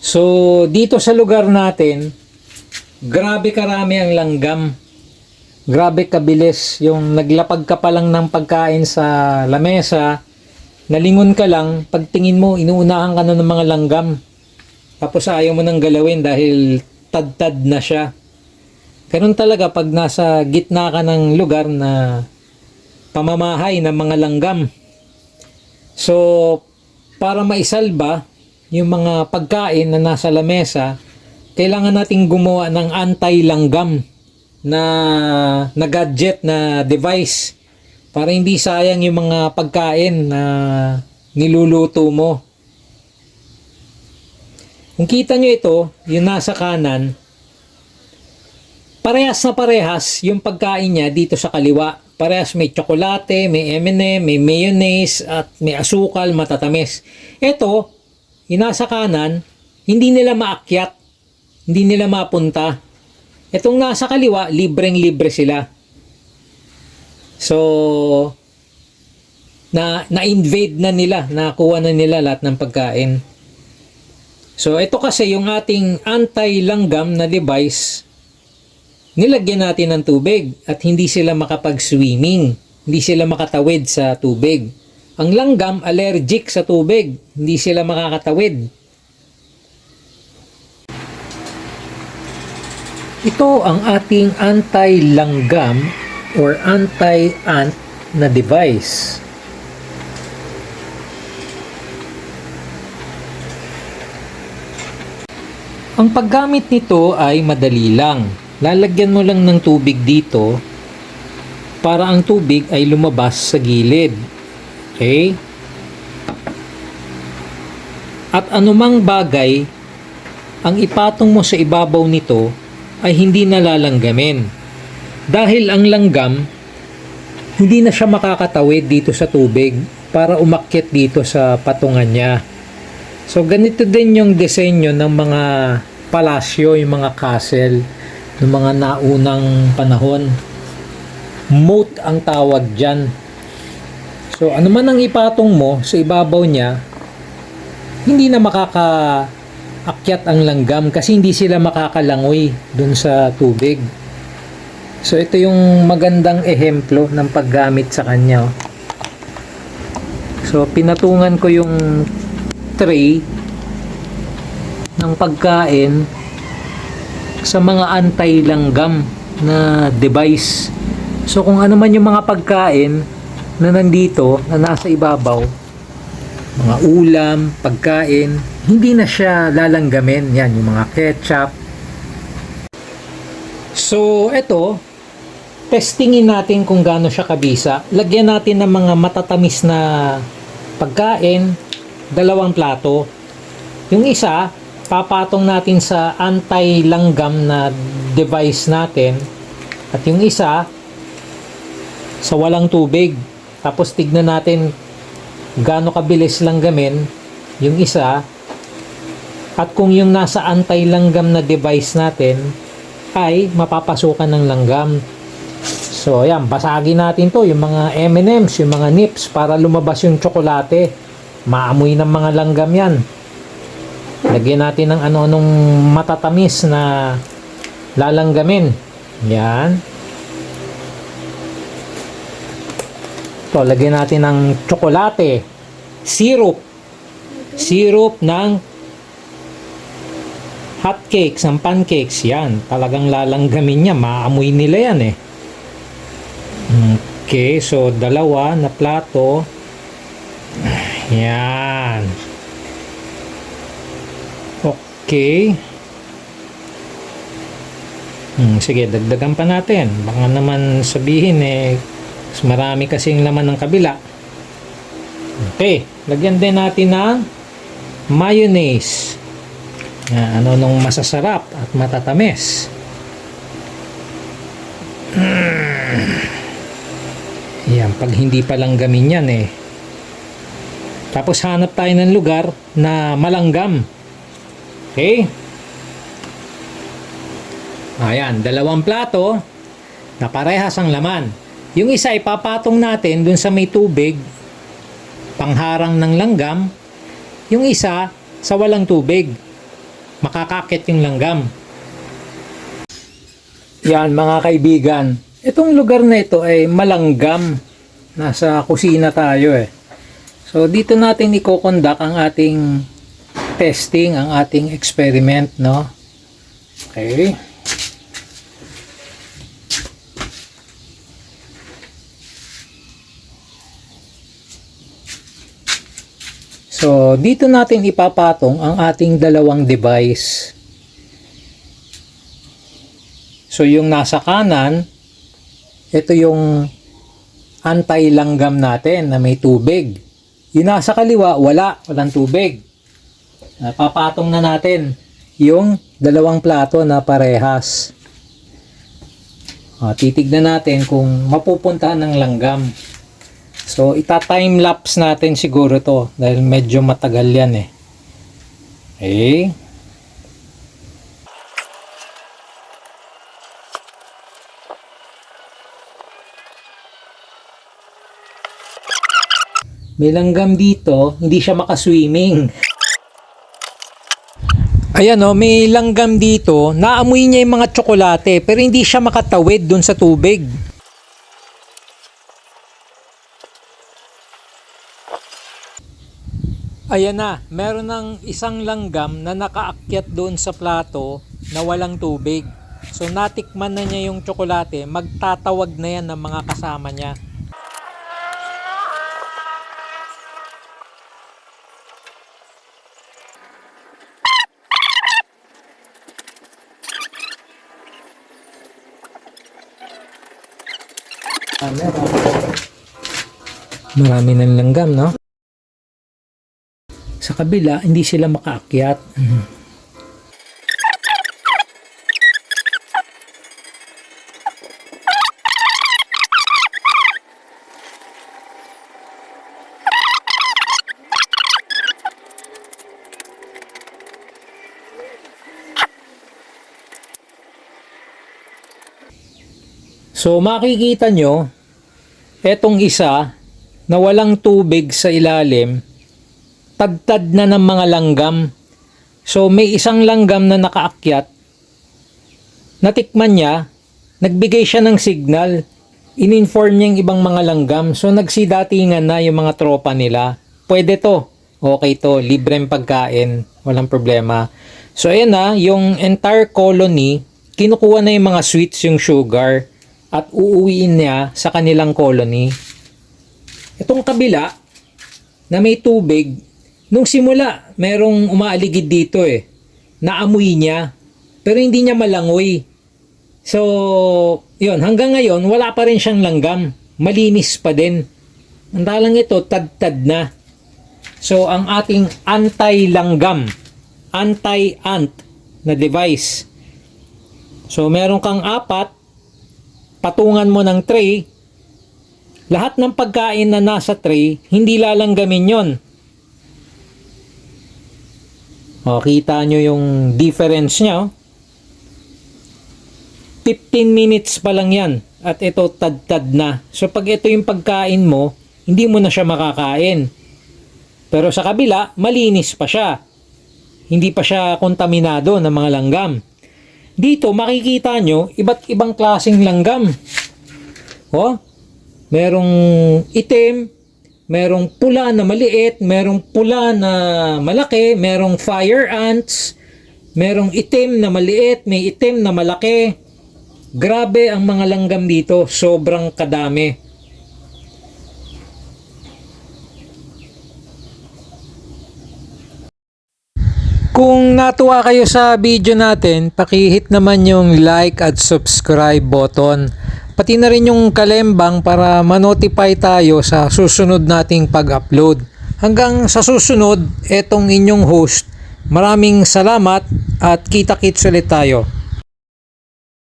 So, dito sa lugar natin, grabe karami ang langgam. Grabe kabilis. Yung naglapag ka pa lang ng pagkain sa lamesa, nalingon ka lang, pagtingin mo, inuunahan ka na ng mga langgam. Tapos ayaw mo nang galawin dahil tad-tad na siya. Ganun talaga pag nasa gitna ka ng lugar na pamamahay ng mga langgam. So, para maisalba yung mga pagkain na nasa lamesa, kailangan nating gumawa ng anti-langgam na, na gadget, na device para hindi sayang yung mga pagkain na niluluto mo. Kung kita nyo ito, yung nasa kanan, parehas na parehas yung pagkain niya dito sa kaliwa. Parehas may tsokolate, may M&M, may mayonnaise, at may asukal, matatamis. Ito, yung nasa kanan, hindi nila maakyat. Hindi nila mapunta. Itong nasa kaliwa, libreng-libre sila. So, na na-invade na nila, nakuha na nila lahat ng pagkain. So, ito kasi yung ating anti-langgam na device, nilagyan natin ng tubig at hindi sila makapag-swimming. Hindi sila makatawid sa tubig. Ang langgam, allergic sa tubig. Hindi sila makakatawid. Ito ang ating anti-langgam or anti-ant na device. Ang paggamit nito ay madali lang. Lalagyan mo lang ng tubig dito para ang tubig ay lumabas sa gilid. Okay? At anumang bagay ang ipatong mo sa ibabaw nito ay hindi nalalanggamin. Dahil ang langgam, hindi na siya makakatawid dito sa tubig para umakyat dito sa patungan niya. So ganito din yung disenyo ng mga palasyo, yung mga castle, ng mga naunang panahon. Moat ang tawag dyan. So ano man ang ipatong mo sa ibabaw niya, hindi na makakaakyat ang langgam kasi hindi sila makakalangoy dun sa tubig. So ito yung magandang ehemplo ng paggamit sa kanya. So pinatungan ko yung tray ng pagkain sa mga anti-langgam na device. So kung ano man yung mga pagkain na nandito, na nasa ibabaw, mga ulam, pagkain, hindi na siya lalanggamin. Yan, yung mga ketchup. So, ito, testingin natin kung gaano siya kabisa. Lagyan natin ng mga matatamis na pagkain, dalawang plato. Yung isa, papatong natin sa anti-langgam na device natin. At yung isa, sa walang tubig. Tapos tignan natin gaano kabilis langgamin yung isa. At kung yung nasa anti-langgam na device natin ay mapapasukan ng langgam. So, ayan, basagin natin to, yung mga M&M's, yung mga nips, para lumabas yung tsokolate. Maamoy ng mga langgam yan. Lagyan natin ng ano-anong matatamis na lalanggamin. Yan. Ito, lagyan natin ng tsokolate. Syrup. Syrup ng hotcakes, ang pancakes. Yan. Talagang lalanggamin niya. Maamoy nila yan eh. Okay, so dalawa na plato. Yan. Okay. Hmm, sige, dagdagan pa natin. Baka naman sabihin eh, mas marami kasing laman ng kabila. Okay, lagyan din natin ng mayonnaise. Yan, ano nung masasarap at matatamis. Yan, pag hindi pa langgamin yan eh. Tapos hanap tayo ng lugar na malanggam. Okay? Ayan, dalawang plato na parehas ang laman. Yung isa ipapatong natin dun sa may tubig, pangharang ng langgam. Yung isa sa walang tubig. makakakit yung langgam. Yan mga kaibigan, itong lugar na ito ay malanggam. Nasa kusina tayo eh. So dito natin i-conduct ang ating testing, ang ating experiment, no? Okay. So, dito natin ipapatong ang ating dalawang device. So, yung nasa kanan, ito yung anti-langgam natin na may tubig. Yung nasa kaliwa, wala, walang tubig. Papatong na natin yung dalawang plato na parehas. Ah, titignan natin kung mapupuntahan ng langgam. So, ita-time lapse natin siguro to dahil medyo matagal yan eh. Okay. May langgam dito, hindi siya makaswimming. Ayan o, may langgam dito, naamoy niya yung mga tsokolate pero hindi siya makatawid dun sa tubig. Ayan na, meron ng isang langgam na nakaakyat doon sa plato na walang tubig. So natikman na niya yung tsokolate, magtatawag na yan ng mga kasama niya. Marami ng langgam, no? Sa kabila, hindi sila makaakyat. So makikita nyo, etong isa na walang tubig sa ilalim, tagtad na ng mga langgam. So may isang langgam na nakaakyat, natikman niya, nagbigay siya ng signal, in-inform niya yung ibang mga langgam, so nagsidatingan na yung mga tropa nila. Pwede to, okay to, libreng pagkain, walang problema. So ayan na, yung entire colony, kinukuha na yung mga sweets, yung sugar, at uuwiin niya sa kanilang colony. Itong kabila, na may tubig, nung simula, merong umaaligid dito eh. Naamoy niya. Pero hindi niya malangoy. So, yun, hanggang ngayon, wala pa rin siyang langgam. Malinis pa din. Ang talang ito, tad-tad na. So, ang ating anti-langgam, anti-ant na device. So, meron kang apat, patungan mo ng tray, lahat ng pagkain na nasa tray, hindi lalanggamin yon. O, kita nyo yung difference niya. oh. 15 minutes pa lang yan. At ito, tad-tad na. So, pag ito yung pagkain mo, hindi mo na siya makakain. Pero sa kabila, malinis pa siya. Hindi pa siya kontaminado ng mga langgam. Dito, makikita nyo, iba't ibang klaseng langgam. Oh, merong itim, merong pula na maliit, merong pula na malaki, merong fire ants, merong itim na maliit, may itim na malaki. Grabe ang mga langgam dito, sobrang kadami. Kung natuwa kayo sa video natin, pakihit naman yung like at subscribe button. Pati na rin yung kalembang para ma-notify tayo sa susunod nating pag-upload. Hanggang sa susunod, etong inyong host. Maraming salamat at kita-kits ulit tayo.